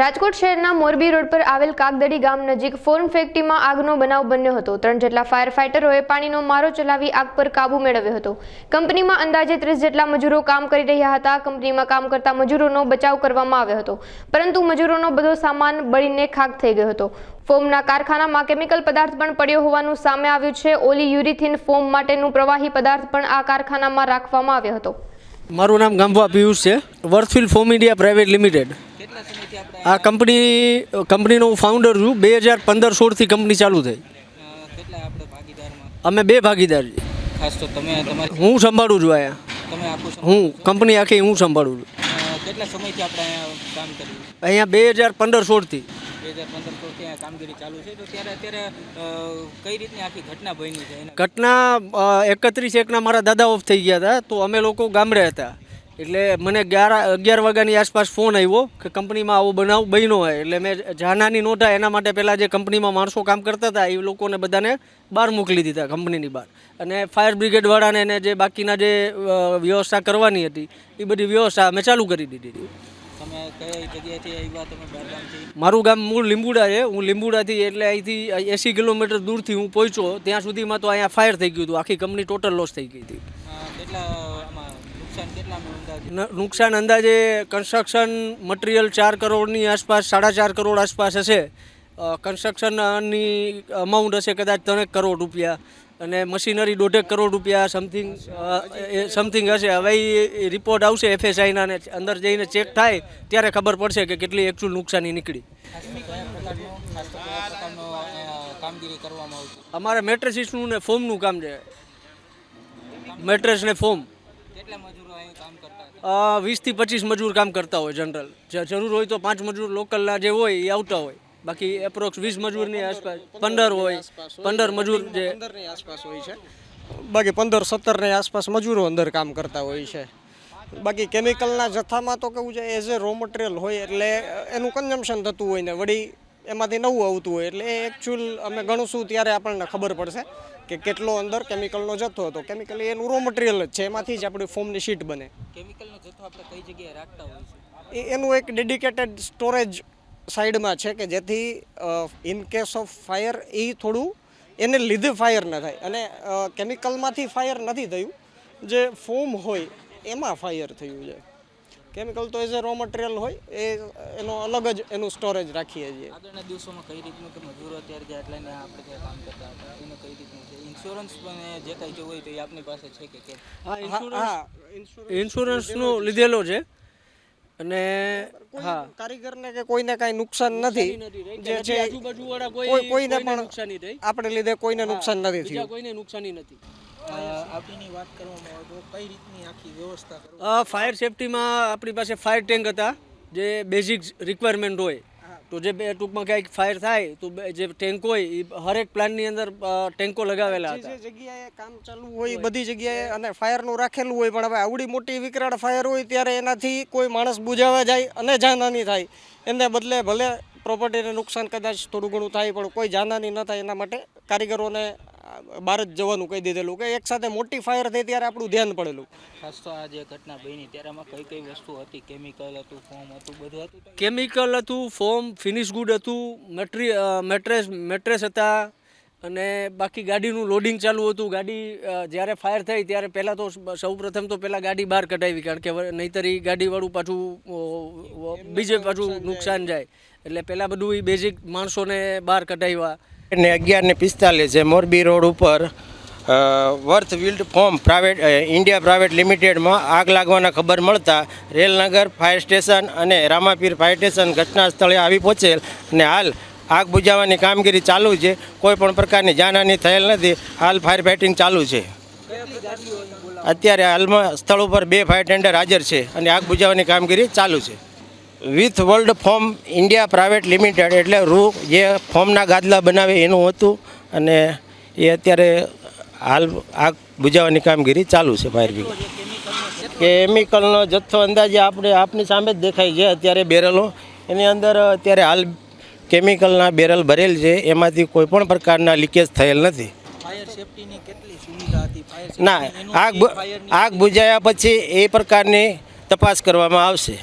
રાજકોટ શહેરના મોરબી રોડ પર આવેલ કાગદડી ગામ નજીક ફોર્ન ફેક્ટરીમાં આગનો બનાવ બન્યો હતો. ત્રણ જેટલા ફાયર ફાઇટરોએ પાણીનો મારો ચલાવી આગ પર કાબુ મેળવ્યો હતો. કંપનીમાં અંદાજે ત્રીસ જેટલા મજૂરો કામ કરી રહ્યા હતા. કંપનીમાં કામ કરતા મજૂરોનો બચાવ કરવામાં આવ્યો હતો. પરંતુ મજૂરોનો બધો સામાન બળીને ખાક થઈ ગયો હતો. ફોમના કારખાનામાં કેમિકલ પદાર્થ પણ પડ્યો હોવાનું સામે આવ્યું છે. ઓલી યુરિથિન ફોમ માટેનું પ્રવાહી પદાર્થ પણ આ કારખાનામાં રાખવામાં આવ્યો હતો. મારું નામ ગામભા પિયુષ છે. Worthfill foam India private limited. આ કંપની કંપનીનો હું ફાઉન્ડર છું. બે હજાર પંદર સોળથી કંપની ચાલુ થઈ. અમે બે ભાગીદાર ખાસ તો તમે હું સંભાળું છું અહીંયા. તમે આખું હું કંપની આખી હું સંભાળું છું. કેટલા સમયથી આપણે અહીંયા કામ કર્યું? અહીંયા બે હજાર પંદર સોળથી. ઘટના એકત્રીસ એકના મારા દાદા ઓફ થઈ ગયા હતા. તો અમે લોકો ગામડે હતા. એટલે મને અગિયાર અગિયાર વાગ્યાની આસપાસ ફોન આવ્યો કે કંપનીમાં આવો બનાવ બન્યો હોય. એટલે મેં જાનાની નોટા એના માટે પહેલાં જે કંપનીમાં માણસો કામ કરતા હતા એ લોકોને બધાને બહાર મોકલી દીધા કંપનીની બહાર. અને ફાયર બ્રિગેડવાળાને એને જે બાકીના જે વ્યવસ્થા કરવાની હતી એ બધી વ્યવસ્થા અમે ચાલુ કરી દીધી હતી. મારું ગામ મૂળ લીંબુડા છે. હું લીંબુડાથી એટલે અહીંથી એંસી કિલોમીટર દૂરથી હું પહોંચ્યો. ત્યાં સુધીમાં તો અહીંયા ફાયર થઈ ગયું હતું. આખી કંપની ટોટલ લોસ થઈ ગઈ હતી. નુકસાન અંદાજ કન્સ્ટ્રક્શન મટીરિયલ ચાર કરોડની આસપાસ, સાડા ચાર કરોડ આસપાસ હશે. કન્સ્ટ્રક્શનની અમાઉન્ટ હશે કદાચ ત્રણેક કરોડ રૂપિયા અને મશીનરી દોઢેક કરોડ રૂપિયા સમથિંગ સમથિંગ હશે. હવે એ રિપોર્ટ આવશે એફએસઆઈના ને અંદર જઈને ચેક થાય ત્યારે ખબર પડશે કે કેટલી એકચ્યુઅલ નુકસાની નીકળી. અમારે મેટ્રેસીસનું ને ફોર્મનું કામ છે. મેટ્રેસ ને ફોર્મ વીસથી પચીસ મજૂર કામ કરતા હોય જનરલ જરૂર હોય તો પાંચ મજૂર લોકલના જે હોય એ આવતા હોય. બાકી એપ્રોક્સ વીસ મજૂરની આસપાસ, પંદર હોય, પંદર મજૂર જે આસપાસ હોય છે બાકી પંદર સત્તરની આસપાસ મજૂરો અંદર કામ કરતા હોય છે. બાકી કેમિકલના જથ્થામાં તો કેવું છે એઝ એ રો મટીરિયલ હોય એટલે એનું કન્ઝમ્પશન થતું હોય ને વળી એમાંથી નવું આવતું હોય એટલે એ એકચ્યુઅલ અમે ગણશું ત્યારે આપણને ખબર પડશે કે કેટલો અંદર કેમિકલનો જથ્થો હતો. કેમિકલ એનું રો મટીરિયલ જ છે. એમાંથી જ આપણી ફોમની શીટ બને. કેમિકલનો જથ્થો આપણે કઈ જગ્યાએ રાખતા હોય એનું એક ડેડિકેટેડ સ્ટોરેજ સાઈડમાં છે કે જેથી ઇન કેસ ઓફ ફાયર એ થોડું એને લીધે ફાયર ન થાય. અને કેમિકલમાંથી ફાયર નથી થયું. જે ફોમ હોય એમાં ફાયર થયું છે. કેમિકલ તો એઝ એ રો મટીરિયલ હોય એ એનો અલગ જ એનું સ્ટોરેજ રાખીએ છીએ. આગળના દિવસોમાં કઈ રીતનું કે મજૂરો અત્યારે જે આટલા ને આપણે જે કામ કરતા હતા એનું કઈ રીતનું છે? ઇન્સ્યોરન્સ પણ જે કાંઈ જો હોય તો એ આપની પાસે છે કે કેમ? હા હા ઇન્સ્યોરન્સ ઇન્સ્યોરન્સનો લીધેલો છે. અને હા. કારીગરને કે કોઈને કાંઈ નુકસાન નથી. જે છે આજુબાજુવાળા વાળા કોઈ કોઈને પણ નુકસાની થઈ આપણે લીધે કોઈને નુકસાન નથી થયું. કોઈને નુકસાની નથી. આપણી વાત તો કઈ રીતની આખી વ્યવસ્થા ફાયર સેફટીમાં આપણી પાસે ફાયર ટેન્ક હતા જે બેઝિક રિક્વાયરમેન્ટ હોય. તો જે બે ટૂંકમાં ક્યાંક ફાયર થાય તો જે ટેન્ક હોય એ હરેક પ્લાનની અંદર ટેન્કો લગાવેલા હતા. જગ્યાએ કામ ચાલુ હોય બધી જગ્યાએ અને ફાયરનું રાખેલું હોય પણ હવે આવડી મોટી વિકરાળ ફાયર હોય ત્યારે એનાથી કોઈ માણસ બુજાવા જાય અને જાનહાની થાય. એને બદલે ભલે પ્રોપર્ટીને નુકસાન કદાચ થોડું ઘણું થાય પણ કોઈ જાનહાની ન થાય એના માટે કારીગરોને બહાર જ જવાનું કહી દીધેલું કે એકસાથે મોટી ફાયર થઈ ત્યારે આપણું ધ્યાન પડેલું. ખાસ તો આ જે ઘટના બની ત્યારે આમાં કઈ કઈ વસ્તુ હતી? કેમિકલ હતું ફોર્મ હતું બધું હતું? કેમિકલ હતું ફોર્મ ફિનિશ ગુડ હતું મેટ્રી મેટ્રેસ મેટ્રેસ હતા અને બાકી ગાડીનું લોડિંગ ચાલુ હતું. ગાડી જ્યારે ફાયર થઈ ત્યારે પહેલાં તો સૌ પ્રથમ તો પહેલાં ગાડી બહાર કઢાવી કારણ કે નહીંતર એ ગાડીવાળું પાછું બીજે પાછું નુકસાન જાય. એટલે પહેલાં બધું એ બેઝિક માણસોને બહાર કઢાવ્યા. ને અગિયાર ને પિસ્તાલીસ છે મોરબી રોડ ઉપર worth wild form private India private લિમિટેડમાં આગ લાગવાના ખબર મળતા રેલનગર ફાયર સ્ટેશન અને રામાપીર ફાયર સ્ટેશન ઘટના સ્થળે આવી પહોંચેલ અને હાલ આગ બુઝાવવાની કામગીરી ચાલુ છે. કોઈ પણ પ્રકારની જાનહાની થયેલ નથી. હાલ ફાયર ફાઇટિંગ ચાલુ છે. અત્યારે હાલમાં સ્થળ ઉપર બે ફાયર ટેન્ડર હાજર છે અને આગ બુજાવવાની કામગીરી ચાલુ છે. With world form India private limited એટલે રૂ જે ફોર્મના ગાદલા બનાવે એનું હતું અને એ અત્યારે હાલ આગ બુજાવવાની કામગીરી ચાલુ છે ફાયર બ્રિગેડ કેમિકલનો જથ્થો અંદાજે આપણે આપની સામે જ દેખાય છે અત્યારે બેરલો. એની અંદર અત્યારે હાલ કેમિકલના બેરલ ભરેલ છે એમાંથી કોઈ પણ પ્રકારના લીકેજ થયેલ નથી. ફાયર સેફટીની કેટલી સુવિધા હતી? ફાયર ના આગ આગ બુજાયા પછી એ પ્રકારની તપાસ કરવામાં આવશે.